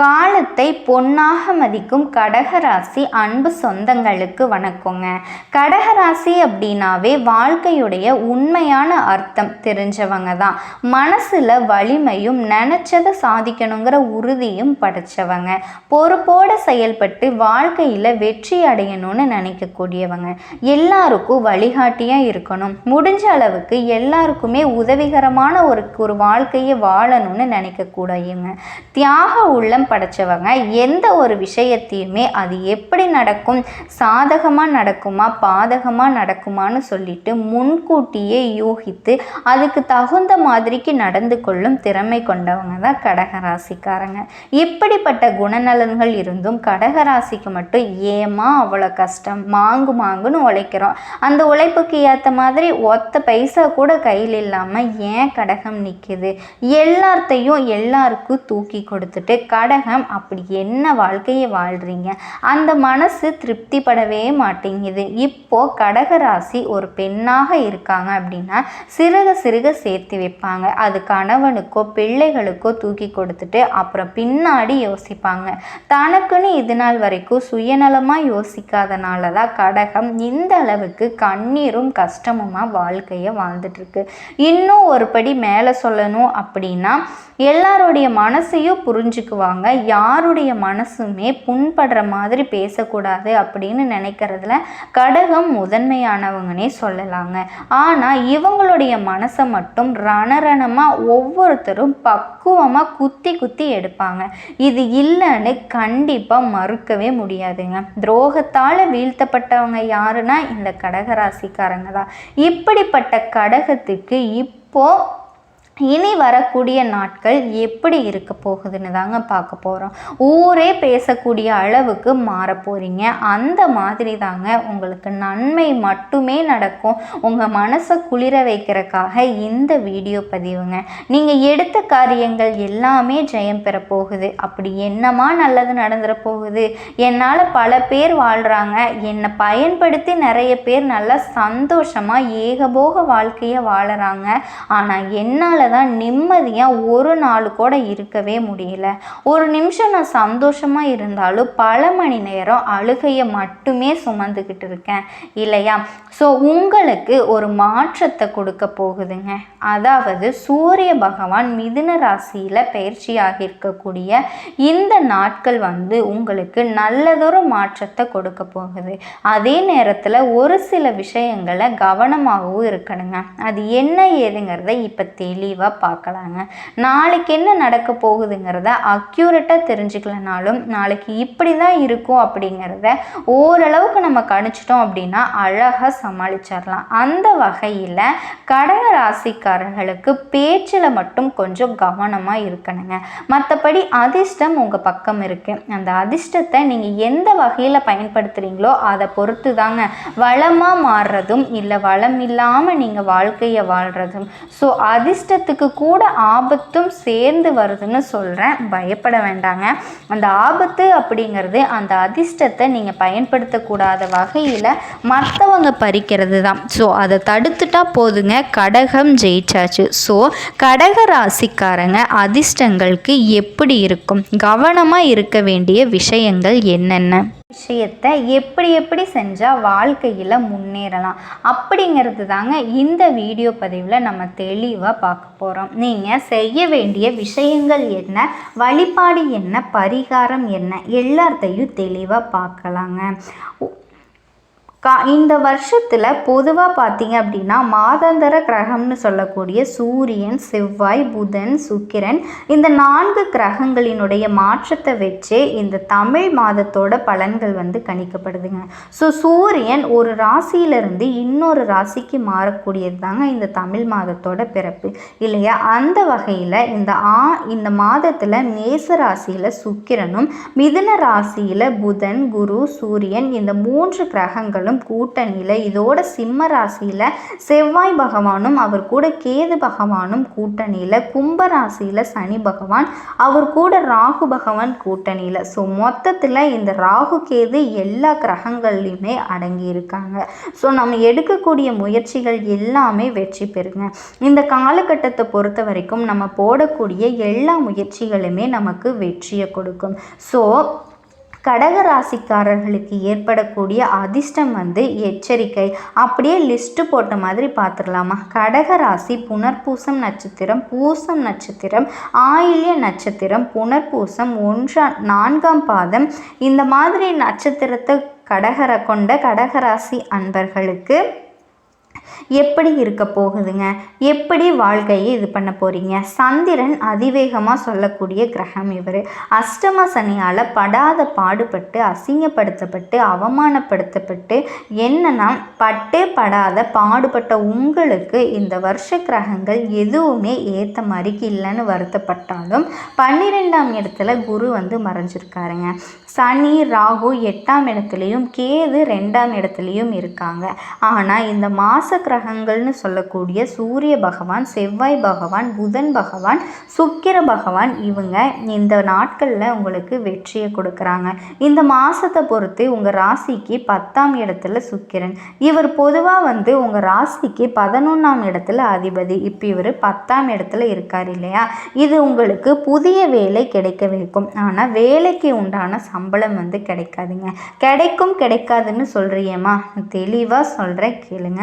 காலத்தை பொன்னாக மதிக்கும் கடகராசி அன்பு சொந்தங்களுக்கு வணக்கங்க. கடகராசி அப்படின்னாவே வாழ்க்கையுடைய உண்மையான அர்த்தம் தெரிஞ்சவங்க தான். மனசில் வலிமையும் நினச்சதை சாதிக்கணுங்கிற உறுதியும் படைச்சவங்க. பொறுப்போடு செயல்பட்டு வாழ்க்கையில் வெற்றி அடையணும்னு நினைக்கக்கூடியவங்க. எல்லாருக்கும் வழிகாட்டியாக இருக்கணும். முடிஞ்ச அளவுக்கு எல்லாருக்குமே உதவிகரமான ஒரு ஒரு வாழ்க்கையை வாழணும்னு நினைக்கக்கூடியவங்க தியாக உள்ளம் படைச்சவங்க எந்த ஒரு விஷயத்தையுமே அது எப்படி நடக்கும் சாதகமாக நடக்குமா பாதகமாக நடக்குமான்னு சொல்லிட்டு முன்கூட்டியே யூகித்து அதுக்கு தகுந்த மாதிரிக்கு நடந்து கொள்ளும் திறமை கொண்டவங்க தான் கடகராசிக்காரங்க. இப்படிப்பட்ட குணநலன்கள் இருந்தும் கடகராசிக்கு மட்டும் ஏமா அவ்வளோ கஷ்டம் மாங்கு மாங்குன்னு உழைக்கிறோம். அந்த உழைப்புக்கு ஏற்ற மாதிரி ஒத்த பைசா கூட கையில் இல்லாமல் ஏன் கடகம் நிற்கிது எல்லாத்தையும் எல்லாருக்கும் தூக்கி கொடுத்துட்டு கடகம் அப்படி என்ன வாழ்க்கையை வாழ்கிறீங்க அந்த மனசு திருப்திப்படவே மாட்டேங்குது. இப்போ கடகராசி ஒரு பெண்ணாக இருக்காங்க அப்படின்னா சிறுக சிறுக சேர்த்து வைப்பாங்க. அது கணவனுக்கோ பிள்ளைகளுக்கோ தூக்கி கொடுத்துட்டு அப்புறம் பின்னாடி யோசிப்பாங்க. தனக்குன்னு இது நாள் வரைக்கும் சுயநலமாக யோசிக்காதனால தான் கடகம் இந்த அளவுக்கு கண்ணீரும் கஷ்டமுமா வாழ்க்கையை வாழ்ந்துட்டுருக்கு. இன்னும் ஒரு படி மேலே சொல்லணும் அப்படின்னா எல்லாருடைய மனசையும் புரிஞ்சுக்குவாங்க. யாருடைய மனசுமே புண்படுற மாதிரி பேசக்கூடாது அப்படின்னு நினைக்கிறதுல கடகம் முதன்மையானவங்கனே சொல்லலாங்க. ஆனால் இவங்களுடைய மனசை மட்டும் ரணரணமாக ஒவ்வொருத்தரும் பக்குவமாக குத்தி குத்தி எடுப்பாங்க. இது இல்லைன்னு கண்டிப்பாக மறுக்கவே முடியாதுங்க. துரோகத்தால் வீழ்த்தப்பட்டவங்க யாருன்னா இந்த கடகராசிக்காரங்க தான். இப்படிப்பட்ட கடகத்துக்கு இப்போ இனி வரக்கூடிய நாட்கள் எப்படி இருக்க போகுதுன்னு தாங்க பார்க்க போகிறோம் ஊரே பேசக்கூடிய அளவுக்கு மாற போகிறீங்க அந்த மாதிரி தாங்க உங்களுக்கு நன்மை மட்டுமே நடக்கும். உங்கள் மனசை குளிர வைக்கிறக்காக இந்த வீடியோ பதிவுங்க. நீங்கள் எடுத்த காரியங்கள் எல்லாமே ஜெயம் பெற போகுது. அப்படி என்னமா நல்லது நடந்துட போகுது? என்னால் பல பேர் வாழ்கிறாங்க என்னை பயன்படுத்தி நிறைய பேர் நல்லா சந்தோஷமாக ஏகபோக வாழ்க்கையை வாழறாங்க. ஆனால் என்னால் தான் நிம்மதியாக ஒரு நாள் கூட இருக்கவே முடியல. ஒரு நிமிஷம் நான் சந்தோஷமாக இருந்தாலும் பல மணி நேரம் அழுகையை மட்டுமே சுமந்துக்கிட்டு இருக்கேன். இல்லையா? ஸோ உங்களுக்கு ஒரு மாற்றத்தை கொடுக்க போகுதுங்க. அதாவது சூரிய பகவான் மிதுன ராசியில் பயிற்சியாக இருக்கக்கூடிய இந்த நாட்கள் வந்து உங்களுக்கு நல்லதொரு மாற்றத்தை கொடுக்க போகுது. அதே நேரத்தில் ஒரு சில விஷயங்களை கவனமாகவும் இருக்கணுங்க. அது என்ன ஏதுங்கிறத இப்போ தெளிவாக பார்க்கலாங்க. நாளைக்கு என்ன நடக்க போகுதுங்கிறத அக்யூரேட்டாக தெரிஞ்சுக்கலனாலும் நாளைக்கு இப்படி தான் இருக்கும் அப்படிங்கிறத ஓரளவுக்கு நம்ம கணிச்சிட்டோம் அப்படின்னா அழகாக சமாளிச்சிடலாம். அந்த வகையில் கடக ராசிக்காரர்களுக்கு பேச்சில் மட்டும் கொஞ்சம் கவனமாக இருக்கணுங்க. மற்றபடி அதிர்ஷ்டம் உங்கள் பக்கம் இருக்குது அந்த அதிர்ஷ்டத்தை நீங்கள் எந்த வகையில் பயன்படுத்துகிறீங்களோ அதை பொறுத்து தாங்க வளமாக மாறுறதும் இல்லை வளம் இல்லாமல் நீங்கள் வாழ்க்கையை வாழ்கிறதும் ஸோ அதிர்ஷ்ட அதிர்ஷ்டத்துக்கு கூட ஆபத்தும் சேர்ந்து வருதுன்னு சொல்கிறேன் பயப்பட வேண்டாங்க. அந்த ஆபத்து அப்படிங்கிறது அந்த அதிர்ஷ்டத்தை நீங்கள் பயன்படுத்தக்கூடாத வகையில் மற்றவங்க பறிக்கிறது தான் ஸோ அதை தடுத்துட்டா போதுங்க. கடகம் ஜெயிச்சாச்சு. ஸோ கடக ராசிக்காரங்க அதிர்ஷ்டங்களுக்கு எப்படி இருக்கும்? கவனமாக இருக்க வேண்டிய விஷயங்கள் என்னென்ன? விஷயத்தை எப்படி எப்படி செஞ்சால் வாழ்க்கையில் முன்னேறலாம்? அப்படிங்கிறது தாங்க இந்த வீடியோ பதிவில் நம்ம தெளிவாக பார்க்க போகிறோம் நீங்கள் செய்ய வேண்டிய விஷயங்கள் என்ன? வழிபாடு என்ன? பரிகாரம் என்ன? எல்லாத்தையும் தெளிவாக பார்க்கலாங்க. கா இந்த வருஷத்தில் பொதுவாக பார்த்தீங்க அப்படின்னா மாதாந்தர கிரகம்னு சொல்லக்கூடிய சூரியன் செவ்வாய் புதன் சுக்கிரன் இந்த நான்கு கிரகங்களினுடைய மாற்றத்தை வச்சே இந்த தமிழ் மாதத்தோட பலன்கள் வந்து கணிக்கப்படுதுங்க. ஸோ சூரியன் ஒரு ராசியிலிருந்து இன்னொரு ராசிக்கு மாறக்கூடியது தாங்க இந்த தமிழ் மாதத்தோட பிறப்பு. இல்லையா? அந்த வகையில் இந்த ஆ இந்த மாதத்தில் மேச ராசியில் சுக்கிரனும் மிதுன ராசியில் புதன் குரு சூரியன் இந்த மூன்று கிரகங்களும் கிரகங்களும் கூட்டணியில் இதோட சிம்ம ராசியில் செவ்வாய் பகவானும் அவர் கூட கேது பகவானும் கூட்டணியில் கும்ப ராசியில் சனி பகவான் அவர் கூட ராகு பகவான் கூட்டணியில். ஸோ மொத்தத்தில் இந்த ராகு கேது எல்லா கிரகங்கள்லையுமே அடங்கி இருக்காங்க ஸோ நம்ம எடுக்கக்கூடிய முயற்சிகள் எல்லாமே வெற்றி பெறுங்க. இந்த காலகட்டத்தை பொறுத்த வரைக்கும் நம்ம போடக்கூடிய எல்லா முயற்சிகளுமே நமக்கு வெற்றியை கொடுக்கும். ஸோ கடகராசிக்காரர்களுக்கு ஏற்படக்கூடிய அதிர்ஷ்டம் வந்து எச்சரிக்கை. அப்படியே லிஸ்ட்டு போட்ட மாதிரி பார்த்துடலாமா? கடகராசி புனர்பூசம் நட்சத்திரம் பூசம் நட்சத்திரம் ஆயில்ய நட்சத்திரம் புனர்பூசம் ஒன்றாம் நான்காம் பாதம். இந்த மாதிரி நட்சத்திரத்தை கடகரை கொண்ட கடகராசி அன்பர்களுக்கு எப்படி இருக்க போகுதுங்க? எப்படி வாழ்க்கையை இது பண்ண போகிறீங்க சந்திரன் அதிவேகமாக சொல்லக்கூடிய கிரகம் இவர். அஷ்டம சனியால் படாத பாடுபட்டு அசிங்கப்படுத்தப்பட்டு அவமானப்படுத்தப்பட்டு என்னன்னா பட்டே படாத பாடுபட்ட உங்களுக்கு இந்த வருஷ கிரகங்கள் எதுவுமே ஏற்ற மாதிரிக்கு இல்லைன்னு வருத்தப்பட்டாலும் பன்னிரெண்டாம் இடத்துல குரு வந்து மறைஞ்சிருக்காருங்க. சனி ராகு எட்டாம் இடத்துலையும் கேது ரெண்டாம் இடத்துலையும் இருக்காங்க. ஆனால் இந்த மாச கிரகங்கள்னு சொல்லக்கூடிய சூரிய பகவான் செவ்வாய் பகவான் புதன் பகவான் சுக்கிர பகவான் இவங்க இந்த நாட்களில் உங்களுக்கு வெற்றியை கொடுக்குறாங்க. இந்த மாதத்தை பொறுத்து உங்கள் ராசிக்கு பத்தாம் இடத்துல சுக்கிரன். இவர் பொதுவாக வந்து உங்கள் ராசிக்கு பதினொன்றாம் இடத்துல அதிபதி. இப்போ இவர் பத்தாம் இடத்துல இருக்கார் இல்லையா? இது உங்களுக்கு புதிய வேலை கிடைக்க வைக்கும் ஆனால் வேலைக்கு உண்டான சம்பளம் வந்து கிடைக்காதுங்க. கிடைக்கும் கிடைக்காதுன்னு சொல்கிறியேம்மா தெளிவாக சொல்கிறேன் கேளுங்க.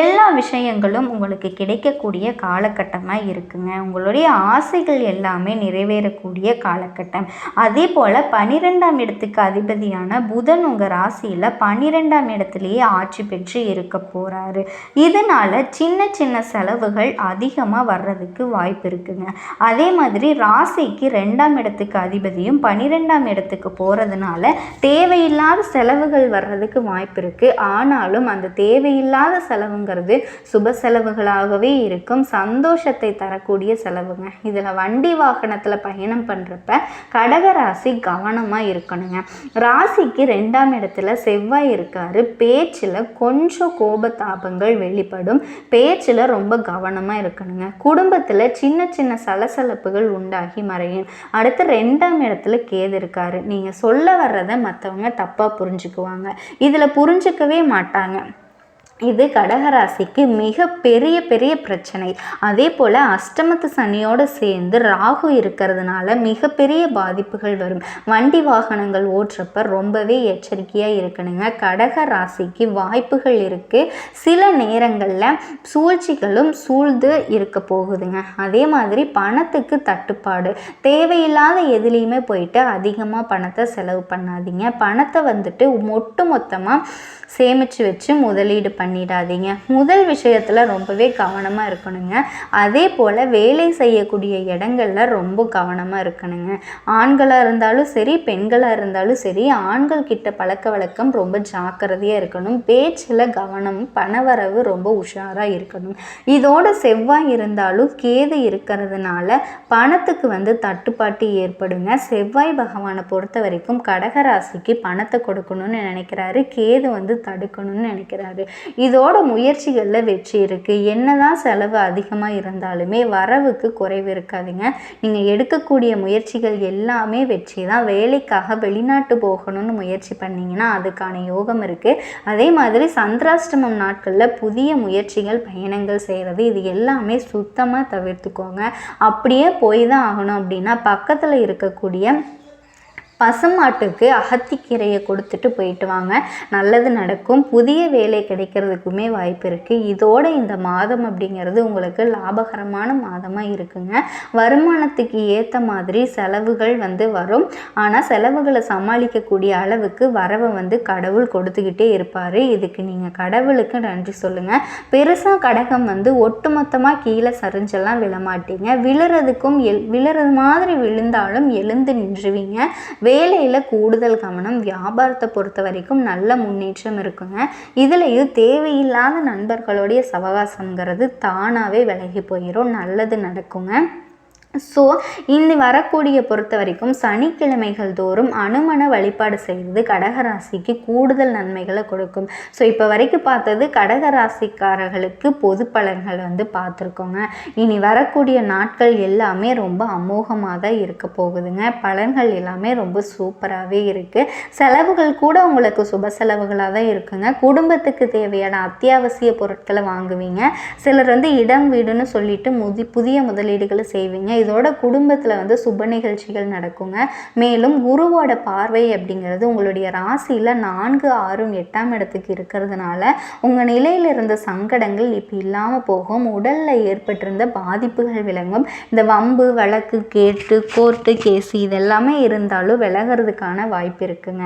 எல்லா விஷயங்களும் உங்களுக்கு கிடைக்கக்கூடிய காலகட்டமாக இருக்குங்க. உங்களுடைய ஆசைகள் எல்லாமே நிறைவேறக்கூடிய காலகட்டம். அதே போல் பனிரெண்டாம் இடத்துக்கு அதிபதியான புதன் உங்கள் ராசியில் பன்னிரெண்டாம் இடத்துலையே ஆட்சி பெற்று இருக்க போகிறாரு இதனால் சின்ன சின்ன செலவுகள் அதிகமாக வர்றதுக்கு வாய்ப்பு இருக்குங்க. அதே மாதிரி ராசிக்கு ரெண்டாம் இடத்துக்கு அதிபதியும் பன்னிரெண்டாம் இடத்துக்கு போகிறதுனால தேவையில்லாத செலவுகள் வர்றதுக்கு வாய்ப்பு இருக்குது ஆனாலும் அந்த தேவையில்லாத செலவுங்கிறது சுப செலவுகளாகவே இருக்கும். சந்தோஷத்தை தரக்கூடிய செலவுங்க. இதில் வண்டி வாகனத்தில் பயணம் பண்ணுறப்ப கடக ராசி கவனமாக இருக்கணுங்க. ராசிக்கு ரெண்டாம் இடத்துல செவ்வாய் இருக்காரு. பேச்சில் கொஞ்சம் கோபத்தாபங்கள் வெளிப்படும். பேச்சில் ரொம்ப கவனமாக இருக்கணுங்க. குடும்பத்தில் சின்ன சின்ன சலசலப்புகள் உண்டாகி மறையும். அடுத்து ரெண்டாம் இடத்துல கேது இருக்காரு. நீங்கள் சொல்ல வர்றதை மற்றவங்க தப்பாக புரிஞ்சுக்குவாங்க. இதில் புரிஞ்சுக்கவே மாட்டாங்க. இது கடகராசிக்கு மிக பெரிய பெரிய பிரச்சனை. அதே போல் அஷ்டமத்து சனியோடு சேர்ந்து ராகு இருக்கிறதுனால மிகப்பெரிய பாதிப்புகள் வரும். வண்டி வாகனங்கள் ஓட்டுறப்ப ரொம்பவே எச்சரிக்கையாக இருக்கணுங்க. கடக ராசிக்கு வாய்ப்புகள் இருக்குது சில நேரங்களில் சூழ்ச்சிகளும் சூழ்ந்து இருக்க போகுதுங்க. அதே மாதிரி பணத்துக்கு தட்டுப்பாடு. தேவையில்லாத எதுலேயுமே போயிட்டு அதிகமாக பணத்தை செலவு பண்ணாதீங்க. பணத்தை வந்துட்டு ஒட்டு மொத்தமாக சேமித்து வச்சு முதலீடு பண்ணி பண்ணிடாதீங்க. முதல் விஷயத்தில் ரொம்பவே கவனமாக இருக்கணுங்க. அதே போல் வேலை செய்யக்கூடிய இடங்களில் ரொம்ப கவனமாக இருக்கணுங்க. ஆண்களாக இருந்தாலும் சரி பெண்களாக இருந்தாலும் சரி ஆண்கள் கிட்ட பழக்க வழக்கம் ரொம்ப ஜாக்கிரதையாக இருக்கணும். பேச்சில் கவனம் பணவரவு ரொம்ப உஷாராக இருக்கணும். இதோட செவ்வாய் இருந்தாலும் கேது இருக்கிறதுனால பணத்துக்கு வந்து தட்டுப்பாட்டு ஏற்படுங்க. செவ்வாய் பகவானை பொறுத்த வரைக்கும் கடகராசிக்கு பணத்தை கொடுக்கணும்னு நினைக்கிறாரு. கேது வந்து தடுக்கணும்னு நினைக்கிறாரு. இதோட முயற்சிகளில் வெற்றி இருக்குது என்னதான் செலவு அதிகமாக இருந்தாலுமே வரவுக்கு குறைவு இருக்காதுங்க. நீங்கள் எடுக்கக்கூடிய முயற்சிகள் எல்லாமே வெற்றி தான். வேலைக்காக வெளிநாட்டு போகணும்னு முயற்சி பண்ணிங்கன்னா அதுக்கான யோகம் இருக்குது அதே மாதிரி சந்திராஷ்டமம் நாட்களில் புதிய முயற்சிகள் பயணங்கள் செய்கிறது இது எல்லாமே சுத்தமாக தவிர்த்துக்கோங்க. அப்படியே போய் தான் ஆகணும் அப்படின்னா பக்கத்தில் இருக்கக்கூடிய பசுமாட்டுக்கு அகத்திக்கீரையை கொடுத்துட்டு போயிட்டு வாங்க. நல்லது நடக்கும். புதிய வேலை கிடைக்கிறதுக்குமே வாய்ப்பு இருக்குது இதோட இந்த மாதம் அப்படிங்கிறது உங்களுக்கு லாபகரமான மாதமாக இருக்குங்க. வருமானத்துக்கு ஏற்ற மாதிரி செலவுகள் வந்து வரும். ஆனால் செலவுகளை சமாளிக்கக்கூடிய அளவுக்கு வரவை வந்து கடவுள் கொடுத்துக்கிட்டே இருப்பார். இதுக்கு நீங்கள் கடவுளுக்கு நன்றி சொல்லுங்கள் பெருசாக கடகம் வந்து ஒட்டுமொத்தமாக கீழே சரிஞ்செல்லாம் விழமாட்டீங்க. விழுறதுக்கும் எல் விழுறது மாதிரி விழுந்தாலும் எழுந்து நின்றுவீங்க. வேலையில் கூடுதல் கவனம் வியாபாரத்தை பொறுத்த வரைக்கும் நல்ல முன்னேற்றம் இருக்குங்க. இதுலேயும் தேவையில்லாத நண்பர்களுடைய சவகாசங்கிறது தானாகவே விலகி போயிடும் நல்லது நடக்குங்க. ஸோ இந்த வரக்கூடிய பொறுத்த வரைக்கும் சனிக்கிழமைகள் தோறும் அனுமன வழிபாடு செய்வது கடகராசிக்கு கூடுதல் நன்மைகளை கொடுக்கும். ஸோ இப்போ வரைக்கும் பார்த்தது கடகராசிக்காரர்களுக்கு பொது பலன்கள் வந்து பார்த்துருக்கோங்க. இனி வரக்கூடிய நாட்கள் எல்லாமே ரொம்ப அமோகமாக தான் இருக்க போகுதுங்க. பலன்கள் எல்லாமே ரொம்ப சூப்பராகவே இருக்குது செலவுகள் கூட உங்களுக்கு சுப செலவுகளாக தான் இருக்குங்க. குடும்பத்துக்கு தேவையான அத்தியாவசிய பொருட்களை வாங்குவீங்க. சிலர் வந்து இடம் வீடுன்னு சொல்லிட்டு முதி புதிய முதலீடுகளை செய்வீங்க. இதோட குடும்பத்தில் வந்து சுப நிகழ்ச்சிகள் நடக்குங்க. மேலும் குருவோட பார்வை அப்படிங்கிறது உங்களுடைய ராசியில் நான்கு ஆறும் எட்டாம் இடத்துக்கு இருக்கிறதுனால உங்கள் நிலையில் இருந்த சங்கடங்கள் இப்போ இல்லாமல் போகும். உடலில் ஏற்பட்டிருந்த பாதிப்புகள் விளங்கும். இந்த வம்பு வழக்கு கேட்டு கோர்ட்டு கேஸு இதெல்லாமே இருந்தாலும் விலகிறதுக்கான வாய்ப்பு இருக்குங்க.